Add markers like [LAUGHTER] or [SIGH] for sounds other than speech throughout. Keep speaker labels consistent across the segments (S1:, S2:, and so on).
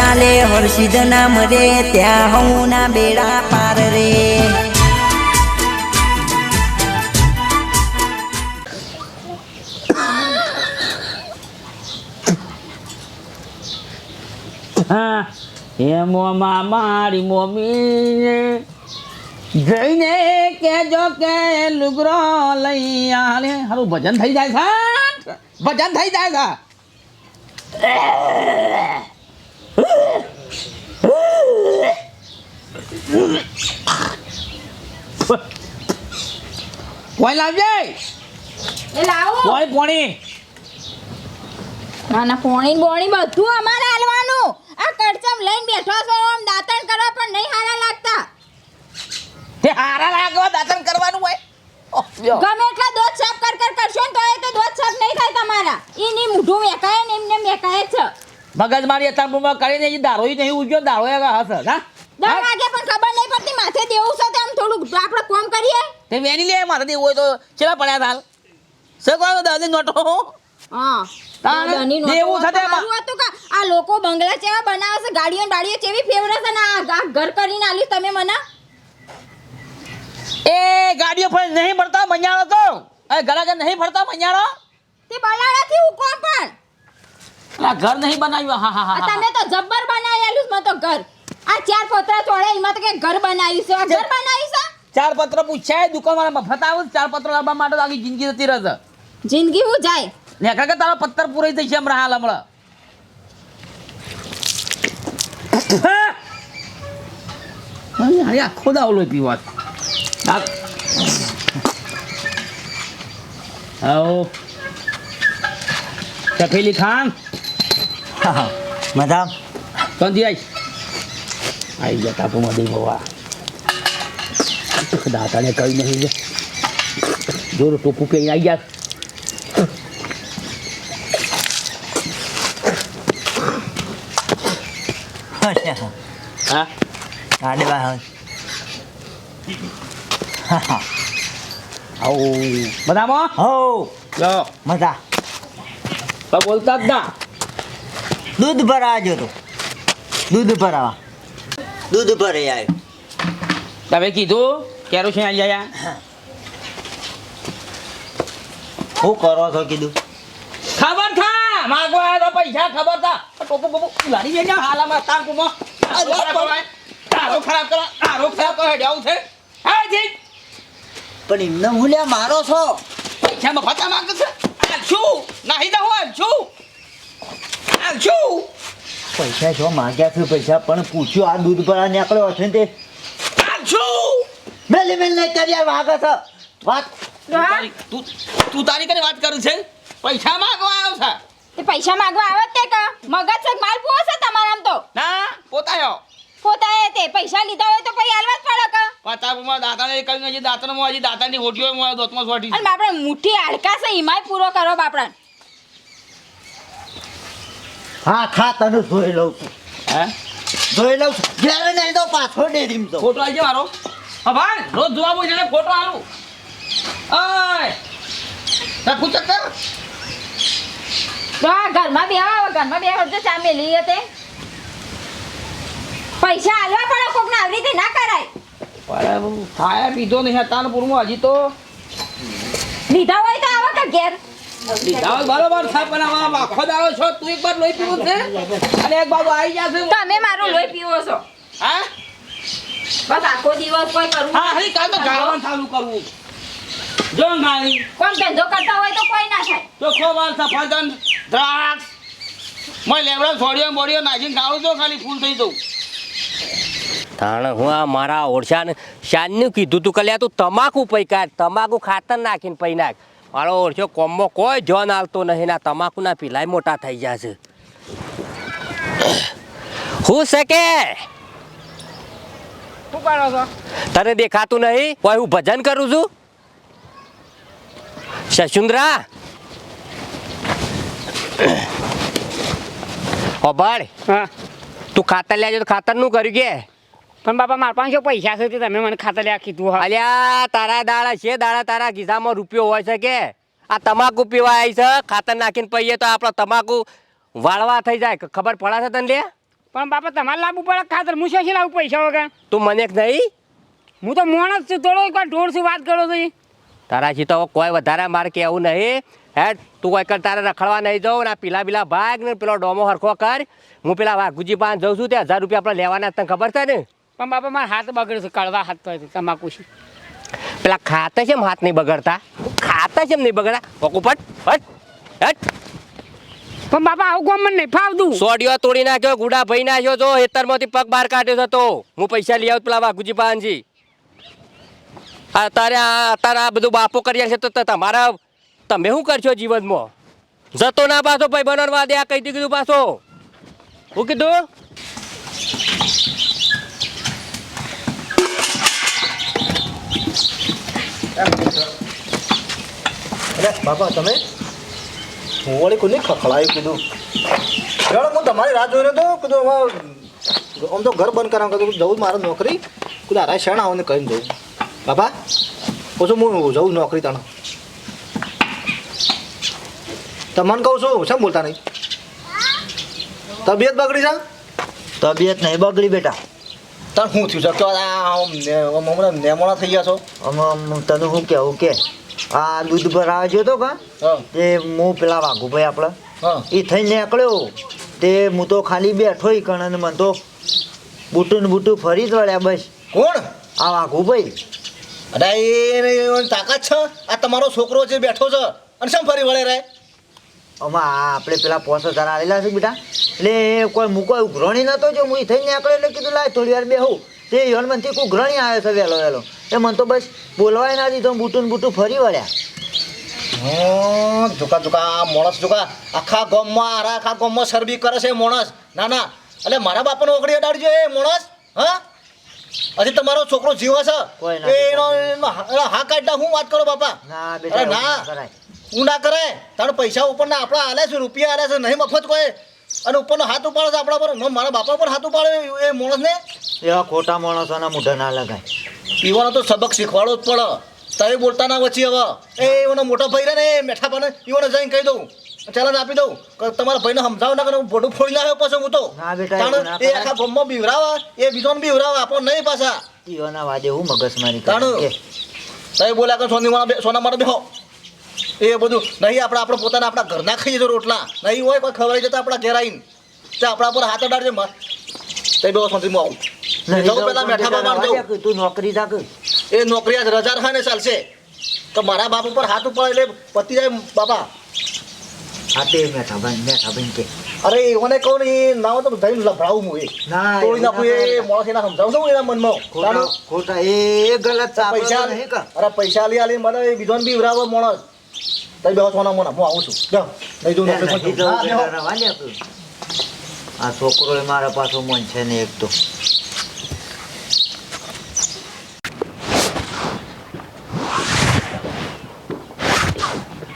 S1: ચાલે, હર્ષિદ નામ રે, ત્યાં હું ના બેડા પાર રે.
S2: એમોમાં મારી મમ્મી જઈને કેજો કે લુગરો લઈ આલે. હારું, ભજન થઈ જાય છે ભજન થઈ જાય છે કોઈ લાવજે.
S3: એ લાવો.
S2: કોઈ પોણી.
S3: ના ના પોણી બોણી બધું અમારે હાલવાનું. આ કડચમ લઈને બેઠો છો આમ દાંતણ કરવા પણ નહીં હારા લાગતા.
S2: તે હારા લાગવા દાતન કરવાનું હોય.
S3: ગમે એટલા સાફ કર કર કરશો ને તોય તો દોધ સાફ નહીં થાય તમારા. એની મૂઢું વેકાય ને એમને વેકાય છે.
S2: મગજ મારી અત્યારે બુમા કરીને એ દારો નહીં ઉજ્યો દારો એ હશે.
S3: હા? પણ ખબર નહીં પડતી માથે દેવું છે તેમ થોડું આપણે કરીએ.
S2: વેની લે મારે હોય તો ચેવા પડ્યા
S3: થાલ કે આ લોકો બંગલા ચેવા બનાવે છે ગાડીઓ ગાડીઓ ચેવી ફેવરે છે ને આ ઘર કરીને આલી તમે મને?
S2: એ ગાડીઓ પર નહીં પડતા મણ્યાળો તો. એ ઘરા નહીં ભરતા મણ્યાળો
S3: તે બલાડાથી હું કોમ પણ?
S2: આ ઘર નહીં બનાવ્યું? હા હા હા,
S3: તમે તો જબ્બર બનાવેલું છે મેં તો ઘર. આ ચાર પત્ર ચોળે એમાં તો કે ઘર બનાવ્યું છે. આ ઘર બનાવ્યું છે?
S2: ચાર પત્ર પૂછ્યા દુકાન વાળા મફત આવું ચાર પત્ર લાવવા માટે આખી જિંદગી જતી રહેશે.
S3: જિંદગી હું જાય?
S2: ને કે તારો પત્તર પૂરી થઈ છે હમણાં હાલ હમણાં. અરે, અરે, આખો દાવ પીવા આવો. તપેલી ખાન.
S4: મજા
S2: કોણથી આવીશ આવી ગયા તાપુ મધી બવા દાતાને કઈ નહીં છે જોર ટોપું પહેરી આવી ગયા હા
S4: આડવા
S2: આવો બધામાં
S4: હો
S2: લો
S4: મજા
S2: પણ બોલતા જ ના
S4: દૂધ ભરાવા જતો દૂધ ભરાવા. દૂધ ભરે આવ્યો
S2: તમે કીધું કેરું છે અહીંયા
S4: શું કરો છો કીધું?
S2: ખબર થા માગવા આવ્યો પૈસા ખબર થા. ટોપુ બોપુ લારી જઈને હાલામાં તાર કુમો. તારો ખરાબ કરો તારો ખરાબ કરો જાવ છે. હા જી.
S4: પણ એમને હું લ્યા મારો છો.
S2: પૈસા મફતા માંગે છે. શું નાહી દઉં આલશું આલશું
S4: પૈસા છો માંગ્યા છે પૈસા પણ પૂછ્યો આ દૂધ ભરા નીકળ્યો હશે ને તે?
S2: આલશું
S4: મેલી મેલ નહીં કર્યા વાગે છે. વાત.
S2: તું તું તું તારી કરી વાત કરું છે? પૈસા માંગવા આવ્યો છે?
S3: તે પૈસા માંગવા આવે તે કા મગજ છે માલ પૂવો છે તમારા આમ તો?
S2: ના પોતાયો.
S3: પોતાએ તે પૈસા લીધા હોય તો પછી હાલવા જ પડે કા?
S2: પતાપમાં દાતાને કહ્યું હજી દાતાનમાં હજી દાતાની હોટીઓ માં દોતમાં સોટી
S3: અને બાપડા મુઠ્ઠી આડકા છે ઈમાય પૂરો કરો બાપડા.
S4: હા ખા તને જોઈ લઉં છું.
S2: હે?
S4: જોઈ લઉં છું. જ્યારે નહીં તો પાછો ડેરીમ તો.
S2: ફોટો આવી મારો. હા ભાઈ રોજ જોવા બોલ છે ફોટો આલું. આય રાખું ચક્કર
S3: તો આ ઘરમાં બે આવો ઘરમાં બે જો ચા મેલી હતે. પૈસા આલવા પડે કોકને આવી રીતે ના કરાય.
S2: પણ થાય પીધો નહીં પૂરું હજી તો.
S3: લીધા હોય તો આવે કે ઘેર.
S2: હોય બરોબર છે પણ આમાં આખો દાડો છો તું એક વાર લોહી પીવું છે? અને એક બાજુ આવી જશે
S3: તમે મારું લોહી પીવો છો.
S2: હા?
S3: બસ આખો દિવસ કોઈ કરવું
S2: હા હરી કાલ તો ગાળવાનું ચાલુ કરવું. જો ગાળી.
S3: કોણ ધંધો કરતા હોય તો કોઈ ના થાય.
S2: ચોખ્ખો માલ સફરજન દ્રાક્ષ મેં લેવડા છોડીઓ ગાળું તો ખાલી ફૂલ થઈ જવું.
S5: તાણ હું આ મારા ઓળશાને શાનનું કીધું તું કલ્યા તું તમાકુ પૈકા તમાકુ ખાતર નાખીને પૈ નાખ મારો ઓળખ્યો કોમમાં કોઈ જોન આવતો નહીં ના તમાકુના પીલાય મોટા થઈ જશે હું શકે?
S2: શું કરો છો?
S5: તને દેખાતું નહીં? કોઈ હું ભજન કરું છું? શશુંદ્રા? હોબાળ
S6: હા.
S5: તું ખાતર લેજો તો ખાતરનું કર્યું કે?
S6: પણ બાપા મારા પાસે પૈસા છે તે તમે મને ખાતર લ્યા કીધું હા
S5: અલ્યા તારા દાડા છે દાડા તારા ખિસ્સામાં રૂપિયો હોય છે કે? આ તમાકુ પીવા આવી છે ખાતર નાખીને પહીએ તો આપણો તમાકુ વાળવા થઈ જાય. ખબર પડે છે તને લે
S6: પણ બાપા તમારે લાવવું પડે ખાતર. હું શું લાવું પૈસા વગર?
S5: તું મને એક નહીં?
S6: હું તો માણસ છું થોડો કોઈ ઢોર છું વાત કરો છું તારા
S5: તારાથી તો કોઈ વધારે મારે કહેવું નહીં. હે તું કોઈ કર તારે રખડવા નહીં જાઉં ને આ પીલા પીલા ભાગ ને પેલો ડોમો હરખો કર. હું પેલા વાઘુજી પાસે જઉં છું તે હજાર રૂપિયા આપણે લેવાના તને ખબર છે ને?
S6: પણ બાપા મારા હાથ બગડે છે કડવા હાથ તો તમાકુ છે.
S5: પેલા ખાતા છે હાથ નહીં બગડતા. ખાતા છે નહીં બગડા ઓકુપટ હટ હટ.
S6: પણ બાપા આવું કોમ મને નહીં ફાવતું.
S5: સોડિયો તોડી નાખ્યો ગુડા ભાઈ નાખ્યો તો હેતરમાંથી પગ બહાર કાઢ્યો હતો હું પૈસા લઈ આવું પેલા વાઘુજી પાનજી અત્યારે આ અત્યારે આ બધું બાપો કર્યા છે તો તમારા તમે શું કરશો જીવનમાં? જતો ના પાછો ભાઈ બનવા દે આ કહી દીધું પાછો. હું કીધું?
S7: અરે બાપા, તમે હું વળી કોઈ ખખડાયું કીધું? ચાલો હું તમારી રાહ જોઈને તો કીધું હવે આમ તો ઘર બંધ કરાવ કીધું, જવું મારે નોકરી. કીધું શેણા શણ આવીને કહીને જવું? બાપા, પછી, હું જવું નોકરી તણ. તમને કહું છું, શેમ બોલતા નહીં? તબિયત બગડી છે?
S4: તબિયત નહીં બગડી બેટા.
S7: તાર શું થયું છે? તો હમણાં નેમોણા થઈ ગયા છો?
S4: આમાં તને શું કહેવું કે આ દૂધ ભરાવા ગયો તો કા? તે હું પેલા વાઘુભાઈ આપણે
S7: હા.
S4: એ થઈ નીકળ્યો. તે હું તો ખાલી બેઠો ઈ કણ મને તો બુટું બુટું ફરી જ વળ્યા બસ.
S7: કોણ?
S4: આ વાઘુભાઈ
S7: અરે એ તાકાત છે? આ તમારો છોકરો જે બેઠો છે અને શેમ ફરી વળે રે?
S4: આમાં આપણે પેલા પોસ હજાર આવેલા છે બેટા. એટલે કોઈ મૂકો ઉઘરણી નતો જો હું થઈને થઈ નીકળ્યો એટલે કીધું લાય થોડી વાર બેહું. તે યલમનથી કોઈ ઉઘરણી આવ્યો છે વહેલો વહેલો. એ મને તો બસ બોલવાય ના દીધો બુટું બુટું ફરી વળ્યા.
S7: ઝુકા ઝુકા માણસ ઝુકા આખા ગામમાં આરા આખા ગામમાં સરબી કરે છે માણસ. ના ના. એટલે મારા બાપાનો ઓગળી અડાડજો એ માણસ હા? હજી તમારો છોકરો જીવો છે એનો હા કાઢતા હું વાત કરો બાપા.
S4: ના બેટા
S7: ના. હું ના કરે તારે પૈસા ઉપરના આપણા આલે છે રૂપિયા આલે છે નહીં મફત કોઈ. અને ઉપરનો હાથ ઉપાડે છે આપણા પર. મારા બાપા પર હાથ ઉપાડે એ માણસને?
S4: એવા ખોટા માણસોના મોઢા ના લગાય.
S7: પીવાનો તો સબક શીખવાડો જ પડે. તમે બોલતા ના વચ્ચે હવે. એ એનો મોટો ભાઈ રહે ને એ મેઠા પાને ઈવોને જઈને કહી દઉં. ચાલો આપી દઉં. તમારા ભાઈને સમજાવ ના કરે હું ભોડું ફોડી લાવ્યો પછી હું તો.
S4: ના ના
S7: એ આખા ગમમાં બીવરાવા એ બીજોને બીવરાવા આપો નહીં પાછા.
S4: ઈઓના વાદે હું મગજ
S7: મારી
S4: કરે
S7: તમે બોલ્યા કે સોની સોના મારા બેહો. એ બધું નહીં આપણે આપણે પોતાના આપણા ઘરના ખાઈએ છીએ રોટલા. નહીં હોય કોઈ ખબર જતા આપણા ઘેર આવીને તે આપણા પર હાથ અડાડજે માં. તે બે હું આવું. જવું પેલા બાબા
S4: તું નોકરી થાક
S7: એ નોકરી આજ રજા રહે ને ચાલશે. તો મારા બાપ ઉપર હાથ ઉપર એટલે પતિ જાય બાપા
S4: આ મેઠા ભાઈ મેઠા ભાઈ કે.
S7: અરે એઓને કહું ને એ ના તો જઈને લભરાવું હું એ.
S4: ના
S7: તોડી નાખું એ
S4: એવું
S7: એના સમજાવું. છું એના મનમાં?
S4: ખોટા એ એ ગલત
S7: પૈસા અરે પૈસા લઈ આલી મને બીજોને બી માણસ. તઈ બેહો સોના મોના હું આવું છું બેહો લઈ જોઉં.
S4: આ છોકરો એ મારા પાછો મન છે ને એક તો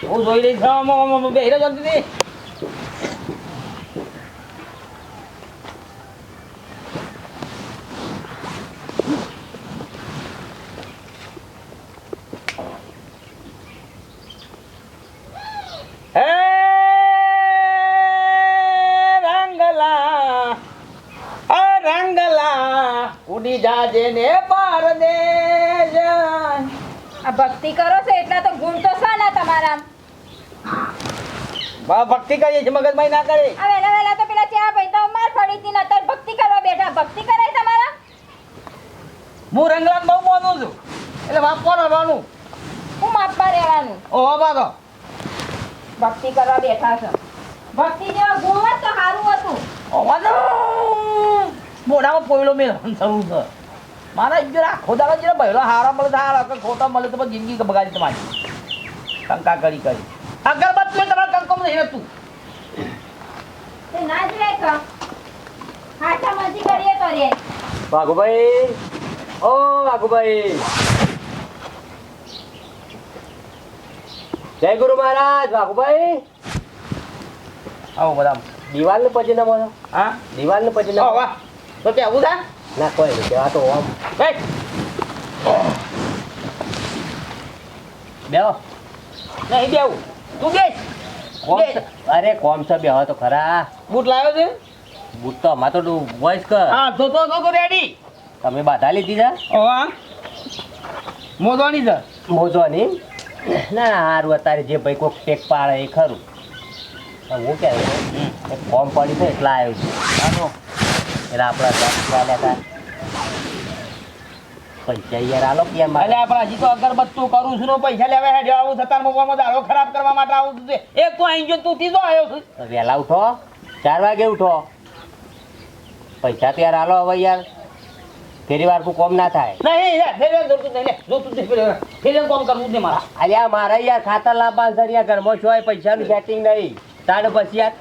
S2: હું જોઈ લઈશ છું બેહીને જલ્દી થી હે રંગલા અ રંગલા ઉડી જાજે ને પાર દે
S3: આ ભક્તિ કરો છો એટલા તો ગુણ તો છે ને તમારા.
S2: બા ભક્તિ કરીએ છીએ મગજમારી ના કરે
S3: હવે વેલા વેલા તો પેલા ચા ભાઈ તો માર પડી હતી નતર ભક્તિ કરવા બેઠા. ભક્તિ કરે તમારા?
S2: હું રંગલાન બહુ મોનું છું. એટલે માફ કરવાનું
S3: હું માપમાં રહેવાનું.
S2: ઓહો બાગો
S3: ભક્તિ કરવા બેઠા છો. ભક્તિ જેવા ગુણ તો સારું હતું.
S2: ઓવાનો મોઢામાં પોયલો મેં થવું છે. મારા જરા ખોદા જરા બહેરો હારા મળે તો હારા કે ખોટા મળે તો જિંદગી બગાડી તમારી. શંકા કરી કરી. અગરબત્તી મેં તમારા કંકો નહીં હતું
S3: તે. ના જ રે કા હાચા મજી કરીએ તો રે.
S5: વાઘુભાઈ ઓ વાઘુભાઈ. જય ગુરુ મહારાજ વાઘુભાઈ.
S2: આવો બધા
S5: દિવાલ ને પછી ના મળો.
S2: હા?
S5: દિવાલ ને પછી ના
S2: તે આવું થા
S5: ના કોઈ નહીં કહેવા તો આમ
S2: બેઠ
S5: બેહો
S2: નહીં બેવું તું બેસ
S5: અરે કોમ છે બેહો તો ખરા
S2: બૂટ લાવ્યો છે
S5: બૂટ તો અમાર તો વોઇસ કર
S2: હા તો તો તો રેડી
S5: તમે બાધા લીધી છે
S2: હા મોજવાની છે
S5: મોજવાની ના ના હારું અત્યારે જે ભાઈ કોઈક ટેક પાડે એ ખરું હું કે એક ફોર્મ પડી છે એટલે આવ્યું છે
S2: આનો
S5: એટલે આપણા ચાલ્યા હતા પૈસા યાર આલો કે
S2: એટલે આપણે હજી તો અગરબત્તું કરું છું પૈસા લેવા હેડ્યો આવું થતા મોબાઈલમાં દાડો ખરાબ કરવા માટે આવું છું એક તો અહીં જો તું ત્રીજો આવ્યો છું.
S5: વહેલા ઉઠો. ચાર વાગે ઉઠો. પૈસા તો યાર આલો હવે યાર. ફેરી વાર કોમ ના થાય.
S2: નહીં યાર જોતું નહીં કોમ કરવું જ નહીં મારા.
S5: અલ્યા મારે યાર ખાતર છે યાર. ઘરમાં હોય પૈસાનું સેટિંગ નહીં. તાડ પછી યાર.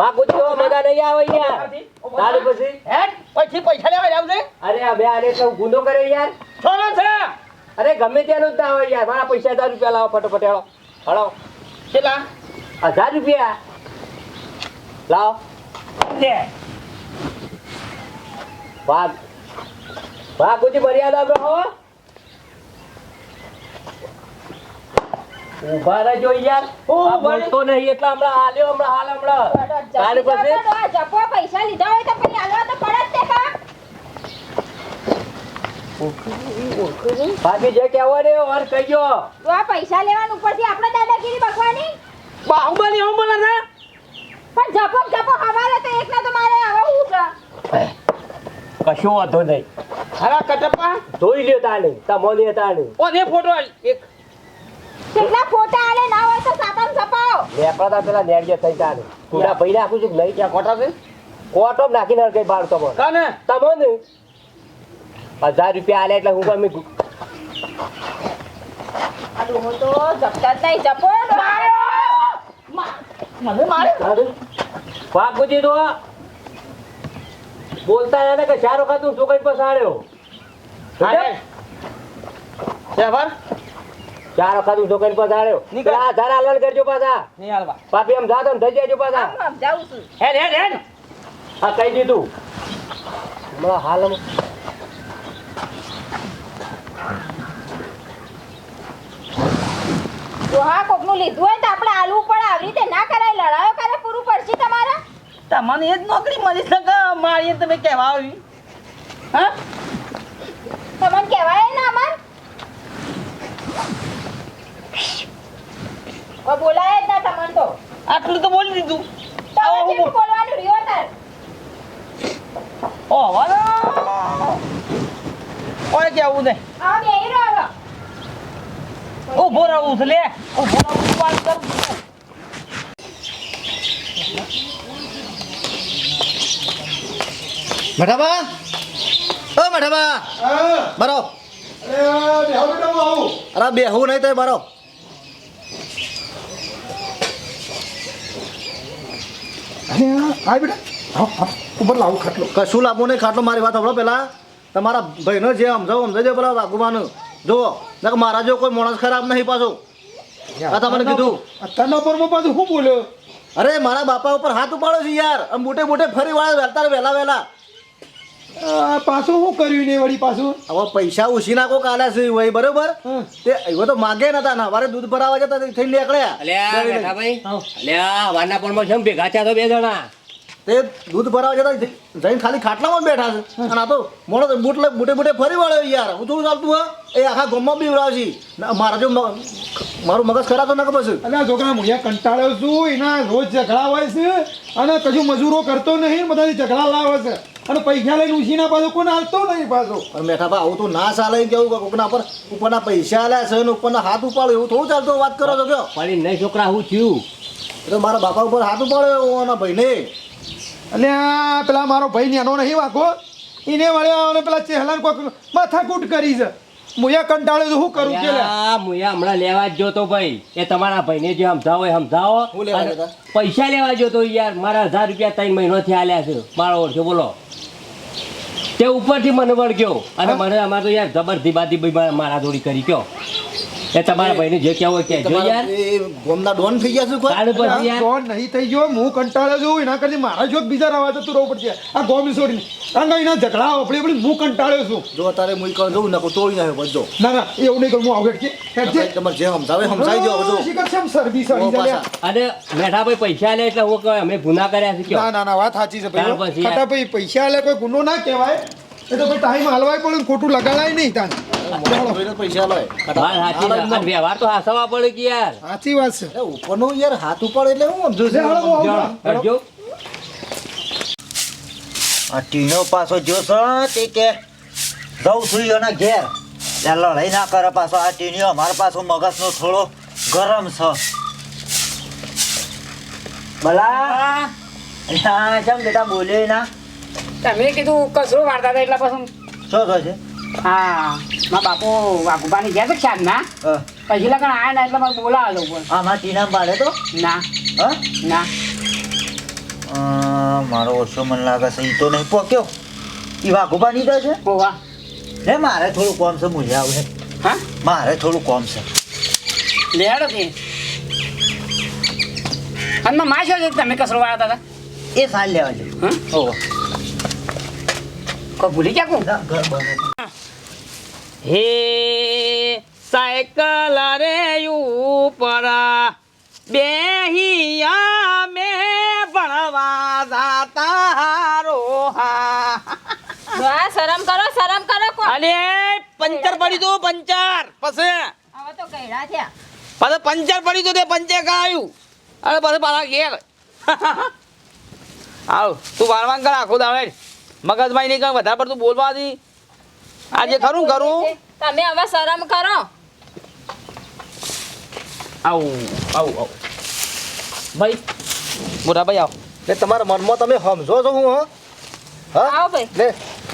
S5: વાહ કુછ મજા નહીં આવે યાર. તાડ પછી?
S2: પૈસા લેવા જાવ છે?
S5: અરે આને તો ગુનો કરે યાર.
S2: સોનો છે?
S5: અરે ગમે ત્યાંનું જ હોય યાર. મારા પૈસા હજાર રૂપિયા લાવો ફટોફટ હેળો. હળો.
S2: કેટલા?
S5: હજાર રૂપિયા. લાવો.
S2: લે
S5: વાહ વાહ કુછ મર્યાદા બ્રો ઊભા રહેજો યાર. આ બોલતો નહીં એટલે હમણાં હાલ્યો હમણાં હાલ હમણાં. તારે પછી?
S3: જપો પૈસા લીધા હોય તો પછી હાલવા તો પડે જ તે કા
S5: બાકી જે કહેવા ને વાર કહેજો.
S3: તો આ પૈસા લેવાનું ઉપરથી આપણે દાદાગીરી બકવાની
S2: બાહુબલી હું બોલે ના.
S3: પણ જપો જપો હવારે તો એકના તો મારે હવે હું છે?
S5: કશું વાંધો નહીં.
S2: અરે કટપ્પા.
S5: ધોઈ લ્યો તમો તમોને તાને
S2: ઓને ફોટો એક.
S3: કેટલા ફોટા આલે? ના હોય તો સાતમ છપાવો
S5: લેપડા તા પેલા નેરજે થઈ તાને કુડા ભઈ નાખું છું લઈ
S2: ક્યાં ખોટા છે?
S5: કોટો નાખીને કઈ બાર તમો
S2: કાને?
S5: તમોને? હજાર રૂપિયા આલે એટલે હું ગમે
S3: આ ડોહો તો જપતા જ નહીં જપો
S2: મને મારે
S5: વાહ તો બોલતા એને કે ચાર વખત હું છોકરી પસાડ્યો
S2: શેફર?
S5: ચાર વખત હું છોકરી પસાડ્યો
S2: નીકળ.
S5: પેલા હજાર આલન કરજો પાછા.
S2: નહીં હાલવા.
S5: પાપી એમ જાતો ને થઈ જજો પાછા.
S3: આમ જાઉં છું.
S2: હેડ હેડ હેડ.
S5: હા કહી દીધું. હમણાં હાલ
S3: કોકનું લીધું હોય તો આપણે આલવું પડે. આવી રીતે ના કરાય. લડાયો કરે પૂરું પડશે તમારે?
S2: તમને એ જ નોકરી મળી શકે મારી તમે કહેવા આવી? હા?
S3: તમને કહેવાય ને અમાર? બોલાય જ ના તમને તો.
S2: આટલું તો બોલી દીધું.
S3: જેટલું બોલવાનું રહ્યો તાર?
S2: ઓ વાલો. ઓય કેવું નહીં
S3: આ બેહી રહ્યો
S2: ઊભો રહું છે લે. ઊભો રહું વાત કરું
S7: મઠાબા? ઓ મઠાબા. મારો અરે બેહું નહીં તો મારો કશું લાવવું નહીં ખાટલો મારી વાત સાંભળો પેલા. તમારા ભાઈનો જે સમજાવો સમજાવજો પેલા વાઘુમાનું. જુઓ મારા જો કોઈ માણસ ખરાબ નહીં પાછો. આ તમને કીધું.
S8: અત્યારના પરમાં પાછું શું બોલ્યો?
S7: અરે મારા બાપા ઉપર હાથ ઉપાડો છે યાર. મોટે મોટે ફરી વાળા વહેતા વહેલા વહેલા
S8: આ પાછું શું કર્યું ને વળી પાછું?
S7: હવે પૈસા ઉછી નાખો કાલે છે ભાઈ બરોબર? તે એવો તો માગે નતા ના વારે દૂધ ભરાવા જતા થઈ નીકળ્યા.
S5: અલ્યા બેઠા ભાઈ અલ્યા વારના પણ છે ભેગા છે તો બે જણા.
S7: તે દૂધ ભરાવા જતા જઈને ખાલી ખાટલામાં બેઠા છે. અને આ તો મોડો બુટે બૂટે બૂટે ફરી વળ્યો યાર. હું થોડું ચાલતું હા? એ આખા ગમમાં બી છે મારા જો મ- મારું મગજ ખરાબ તો ના ખબર છે.
S8: અને આ છોકરા મુળિયા કંટાળ્યો છું એના રોજ ઝઘડા હોય છે અને કશું મજૂરો કરતો નહીં બધાથી ઝઘડા લાવે છે. અને પૈસા લઈને ઉછીના પાછો કોને હાલતો નહીં પાછો.
S7: પણ મેઠા ભાઈ આવું તો ના ચાલે કેવું કોકના પર ઉપરના પૈસા આલ્યા છે અને ઉપરના હાથ ઉપાડો એવું થોડું ચાલતો વાત કરો છો કયો?
S5: પડી નહીં છોકરા હું થયું.
S7: એટલે મારા બાપા ઉપર હાથ ઉપાડ્યો એના ભાઈને.
S8: એટલે આ પેલા મારો ભાઈ નેનો નહીં વાંકો? એને વળ્યા અને પેલા ચહેલાને કોક માથાકૂટ કરી છે. મુયા કંટાળ્યો તો શું કરું કે
S5: આ મુયા હમણાં લેવા જ જોતો ભાઈ. એ તમારા ભાઈને જે સમજાવો એ સમજાવો.
S7: હું લેવા
S5: પૈસા લેવા જોતો યાર મારા હજાર રૂપિયા ત્રણ મહિનોથી આલ્યા છે. મારો ઓળખો બોલો. તે ઉપરથી મને વળગ્યો. અને મને અમારે તો યાર જબર ધીબા ધીબી મારા જોડી કરી કયો? એ તમારા ભાઈને જે કહેવું હોય કે જો યાર.
S7: એ ગોમના ડોન થઈ ગયા છું કોઈ?
S5: પછી યાર.
S8: ડોન નહીં થઈ ગયો હું કંટાળો છું એના કરતી મારા જોક બીજા રવા તું રહેવું પડશે. આ ગોમ છોડીને કારણ કે એના ઝઘડા આપણે આપણી હું કંટાળ્યો છું.
S7: જો અત્યારે મુઈ કણ જવું નકો તોડી નાખ્યો બધો
S8: ના ના એવું નહીં કરું હું આવું હેઠ
S7: તમારે જે સમજાવે સમજાવી દો બધું.
S8: શીખર છે જાય
S5: અને મેઠા ભાઈ પૈસા લે એટલે હું કહે અમે ગુના કર્યા છે
S8: ના ના ના વાત સાચી છે ભાઈ
S5: પછી
S8: ભાઈ પૈસા લે કોઈ ગુનો ના કહેવાય. એ તો ભાઈ ટાઈમ હાલવાય પણ ખોટું લગાડાય નહીં તાન
S7: પૈસા લે
S5: વાત સાચી છે. અને વ્યવહાર તો હાસવા પડે કે યાર.
S8: સાચી વાત છે.
S7: ઉપરનું યાર હાથ ઉપર એટલે હું સમજુ
S8: લે, હાલો,
S7: છું
S8: હાલો.
S5: કરજો
S4: આ ટીનો પાછો જોશો તે કે જઉં છું એના ઘેર. લડાઈ ના કરે પાછો આ ટીણીઓ અમારા પાછો મગજનો થોડો ગરમ છે. ભલા હા કેમ બેટા બોલ્યો ના?
S6: તમે કીધું કચરો વાળતા હતા એટલા પાછું.
S4: શું છે?
S6: હા મા બાપુ વાઘુબાની ગયા છે ખ્યાલ ના પછી લગન આયા ના એટલે મારે લોકો હા
S4: મારા ટીના પાડે તો?
S6: ના.
S4: હ?
S6: ના.
S4: મારો ઓછો મને લાગે છે એ તો નહીં પોક્યો. એ વાઘુબા નીકળે છે?
S6: પોવા
S4: ને મારે થોડું કોમ છે મુજે આવું
S6: હા.
S4: મારે થોડું કોમ છે.
S6: લેડો તે અને માં છે તમે કસરો વાળા દાદા
S4: એ સાલ લેવા છે
S6: હા?
S4: ઓહો
S6: કોઈ ભૂલી ગયા કોણ
S4: ઘર બને
S2: હે સાયકલ રે ઉપરા બેહિયા મે ભણવા જાતા રોહા.
S3: વાહ શરમ કરો શરમ કરો કો
S2: પંચર પડી તું પંચર. પછી?
S3: હવે તો કઈડા થયા.
S2: પછી પંચર પડી તું તે પંચે કાયું અરે પછી પાછા ઘેર. [LAUGHS] આવ તું વારવાન કર આખો દાડે મગજમાં નહીં કર વધારે પડતું બોલવા દી. આજે ખરું કરું
S3: તમે હવે શરમ કરો.
S2: આવું આવું આવું. ભાઈ મોટા ભાઈ આવો.
S7: ને તમારા મનમાં તમે સમજો છો હું હા. હા?
S3: આવો ભાઈ.
S7: ને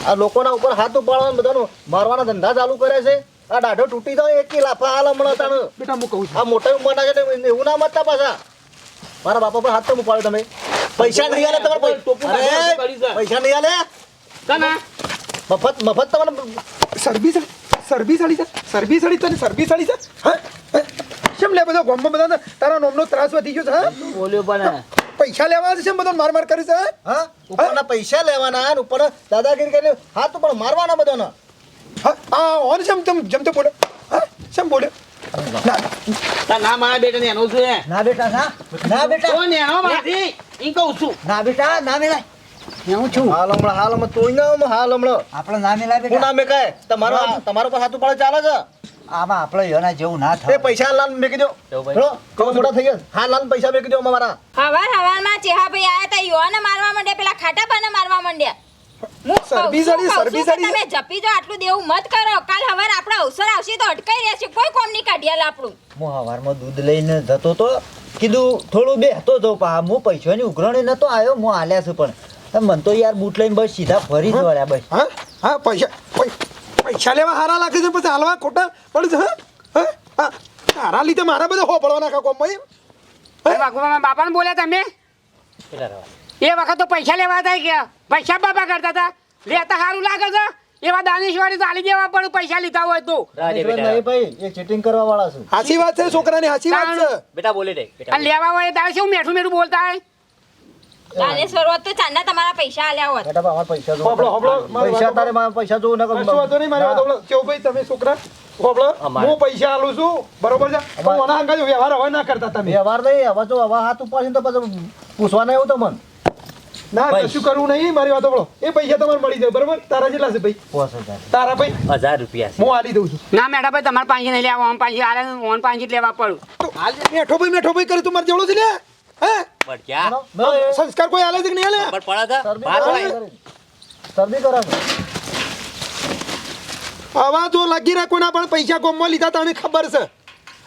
S7: આ લોકોના ઉપર હાથ ઉપાડવાના બધાનું મારવાના ધંધા ચાલુ કરે છે. આ દાઢો તૂટી જાય એક લાફા હાલ હમણાં તાણ.
S8: બેટા હું કહું છું.
S7: આ મોટા ઉંમરના છે ને એવું ના મતતા પાછા. મારા બાપા પર હાથ તો ઉપાડ્યો તમે. પૈસા નહીં આલે તમારે. પૈસા નહીં આલે.
S2: કના
S7: મફત મફત તમને
S8: સરબી સડી સરબી સાડી છે? સરબી સાડી તને સરબી સાડી છે? હા? હા? કેમ લે બધો ગામમાં બધા તારા નોમનો ત્રાસ વધી ગયો છે હા?
S2: બોલ્યો પણ?
S8: પૈસા લેવા છે બધો માર માર કરી છે હા?
S7: હા? ઉપરના પૈસા લેવાના અને ઉપર દાદાગીરી કરીને તો પણ મારવાના બધાના?
S8: હા? આ ઓન જેમ તેમ જેમ તો બોલે. હા? કેમ બોલે? ના
S2: મારા બેટા ને એનું છે?
S4: ના બેટા ના. ના બેટા.
S2: મારથી. ઈ કહું છું.
S4: ના બેટા ના મેલાય
S6: હું છું.
S7: હાલ હમણાં હાલ હમણાં તોય ના હાલ હમણાં
S4: આપણે ના મેલાય બેટા
S7: ના મેકાય. તમારો તમારો પર હાથ ઉપાડે ચાલે છે.
S4: આમાં આપણે યોના જેવું ના
S7: એ પૈસા લાલ મેકી દો હેલો કહો મોટા થઈ ગયા. હા લાલ પૈસા મેકી દો અમારા.
S3: હવાર હવારમાં ચેહા ભાઈ આયા તા યુવાને મારવા માંડ્યા પેલા ખાટા પાને મારવા માંડ્યા. હું કહું
S8: સરબી
S3: છું,
S8: સડી,
S3: કહું
S8: સરબી
S3: છું કે
S8: સડી.
S3: તમે જપી જો આટલું દેવું મત કરો. કાલ હવાર આપણો અવસર આવશે તો અટકાઈ રહેશે. કોઈ કોમ નહીં કાઢ્યા આપણું.
S4: હું દૂધ લઈને જતો તો કીધું થોડું બેહતો તો પા હું પૈસાની ઉઘરાણી નતો આવ્યો હું આલ્યા છું પણ. મને તો યાર બૂટ લઈને બસ સીધા ફરી જ વળ્યા બસ.
S8: હા? હા પૈસા પૈસા લેવા હારા લાગે છે પછી હાલવા ખોટા પડે છે હા? તારા લીધે મારા બધા હોબળવા નાખા
S6: કોમ ભાઈ બાપાને બોલ્યા તમે? એ વખત તો પૈસા લેવા હતા કે પૈસા બાપા કરતા હતા. લેતા સારું લાગે છે. એવા દાનેશ્વરી તો આલી દેવા પડે પૈસા લીધા હોય તો.
S7: નહીં ભાઈ એ ચીટિંગ કરવા વાળા છે.
S8: સાચી વાત છે છોકરાની સાચી વાત છે.
S5: બેટા બોલે દે
S6: અને લેવા હોય તારે શું મેઠું મેઠું બોલતા હોય?
S3: દાનેશ્વર હોત તો ચાંદા તમારા પૈસા આલ્યા હોત.
S7: બેટા અમારા પૈસા જોવો.
S8: હોબળો, હોબળો,
S7: પૈસા તારે મારા પૈસા જોવું ના
S8: કશું વાંધો નહીં મારી હોબળો. કેવું ભાઈ તમે છોકરા? હોબળો, હું પૈસા આલું છું. બરોબર છે? પણ ઓના હંગાજ વ્યવહાર હવે ના કરતા તમે.
S7: વ્યવહાર નહીં હવે જો હવે હાથ ઉપાડીને તો પછી પૂછવાના એવું તો મન
S8: ના. કશું કરવું નહીં મારી વાત બોલો એ પૈસા તમારે મળી જાય બરોબર? તારા જેટલા છે ભાઈ. તારા ભાઈ.
S5: હજાર રૂપિયા
S8: હું આલી દઉં છું.
S6: ના મેઠા ભાઈ તમારે પાંચી નહીં લેવા ઓન પાંચી આલે ઓન પાંચી જ લેવા પડું.
S8: મેઠો ભાઈ મેઠો ભાઈ કરે તું મારે જેવડો છે લે હે?
S5: પણ ક્યાં
S8: સંસ્કાર કોઈ આલે છે કે નહીં આલે?
S5: ખબર પડે છે?
S7: ભાત
S5: હોય.
S7: શરદી કરે છે
S8: આવા જો લાગી રાખો ના પણ પૈસા ગોમમાં લીધા તને ખબર છે.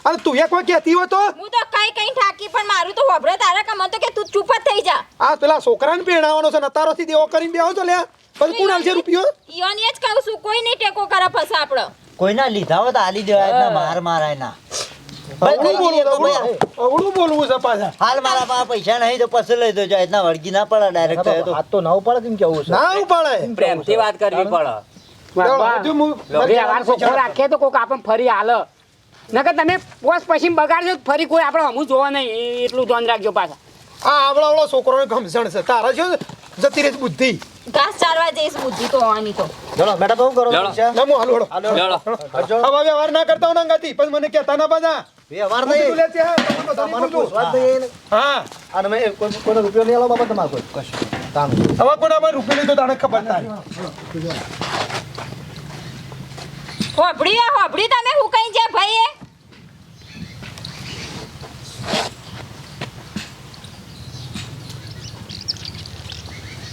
S8: અને તું એક વાર કહેતી હોય તો.
S3: હું તો કઈ કઈ ઠાકી પણ મારું તો હોભળે તારા કામ. તો કે તું ચૂપ જ થઈ જા.
S8: આ પેલા છોકરાને પહેણાવવાનો છે નતારોથી દેવો કરીને બેહો છો લે પછી કોણ આલશે રૂપિયો?
S3: એ જ કહું છું કોઈ નહીં ટેકો કરે પછી આપણો.
S4: કોઈના લીધા હોય તો આલી દેવાય ના માર મારાય ના
S8: અવળું બોલવું
S4: જઈએ તો
S8: અવળું
S4: ભાઈ
S8: અવળું બોલવું છે પાછા.
S4: હાલ મારા પાસે પૈસા નહીં તો પછી લઈ દેજો એટલા વળગી ના પડે ડાયરેક્ટ તો
S7: હાથ તો. ના ઉપાડે કેમ કેવું છે?
S8: ના ઉપાડે.
S5: પ્રેમથી વાત કરવી પડે.
S8: હજુ હું-
S6: વ્યવહાર ચોખ્ખો રાખીએ તો કોક આપણને ફરી હાલ. નકર તમે પોસ પછી બગાડજો ફરી કોઈ આપણે હમું જોવા નહીં. એટલું ધ્યાન રાખજો પાછા.
S8: આ આવડો આવડો છોકરો ગમસણ છે. તારા છે જતી રહી બુદ્ધિ.
S3: ઘાસ ચારવા જઈશ બુદ્ધિ તો આની તો.
S7: ચલો બેટા તો કરો
S5: ચલો.
S7: પૈસા?
S8: લમો હાલો
S7: હાલો.
S8: હવે વ્યવહાર ના કરતા હોય નંગાતી પણ મને કહેતા ના પાછા.
S7: વ્યવહાર નહીં
S8: લે છે, તમને બધાને
S7: તમારે
S8: કહું છું.
S7: પૂછવા જ
S8: હા.
S7: અને મેં કોઈ- કોઈને રૂપિયો નહીં આલો બાબા તમારે કોઈ? કશું તાનું
S8: હવે કોના પર રૂપિયા લીધો તાણે ખબર તારી
S3: હોભળી હોભળી તમે હું કઈ છે ભાઈ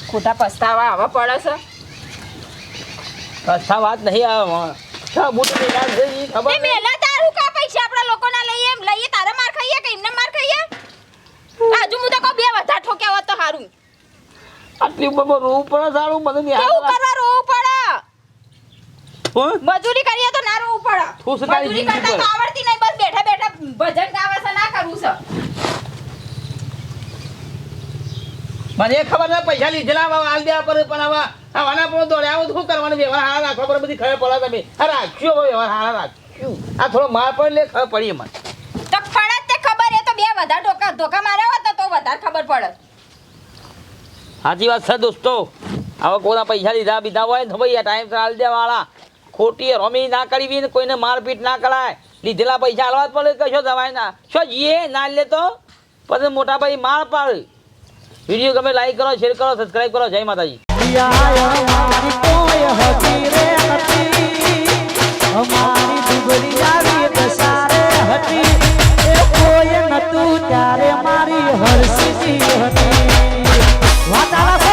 S3: ખોટા પસ્તાવા આવા પડે છે.
S2: પસ્તાવા વાત નહીં આવે. છ બુટ મેલા છે ખબર
S3: મેલા તારું કા પૈસા આપણા લોકોના લઈએ એમ લઈએ તારે માર ખાઈએ કે એમને માર ખાઈએ? આજુ હું તો કહું બે વધારે ઠોક્યા હોત તો સારું
S2: આટલી ઉંમરમાં રોવું પડે સારું મને નહીં
S3: કેવું કરવા રોવું પડે?
S2: હું?
S3: મજૂરી કરીએ તો ના રોવું પડે. મજૂરી કરતા તો આવડતી નહીં બસ બેઠા બેઠા ભજન ગાવા છે ના કરવું છે.
S2: મને ખબર ના પૈસા લીધેલા હાલ દેવા પર પણ આવા આવાના પણ દોડ્યા આવું શું કરવાનું? વ્યવહાર હારા રાખવા પર બધી ખબર પડે તમે. રાખ્યો વ્યવહાર હારા રાખ્યું આ થોડો માર પડે લે ખબર પડી એમાં.
S3: તો પડે તે ખબર એ તો બે વધારે ધોકા ધોકા માર્યા હોત તો વધારે ખબર પડે.
S2: સાચી વાત છે દોસ્તો. હવે કોના પૈસા લીધા બીધા હોય ને તો ભાઈ ટાઈમ હાલ દેવાળા ખોટી રમી ના કરવી ને કોઈને મારપીટ ના કરાય. લીધેલા પૈસા હાલવા જ પડે કશો દવાય ના. શું જીએ? ના લે તો. પછી મોટા ભાઈ માર પાડ. વીડિયો ગમે લાઈક કરો શેર કરો સબસ્ક્રાઈબ કરો. જય માતાજી.
S1: અમારી દુબળી દસારે હતી. એ કોઈ નતું ત્યારે મારી હરસી હતી. વાતા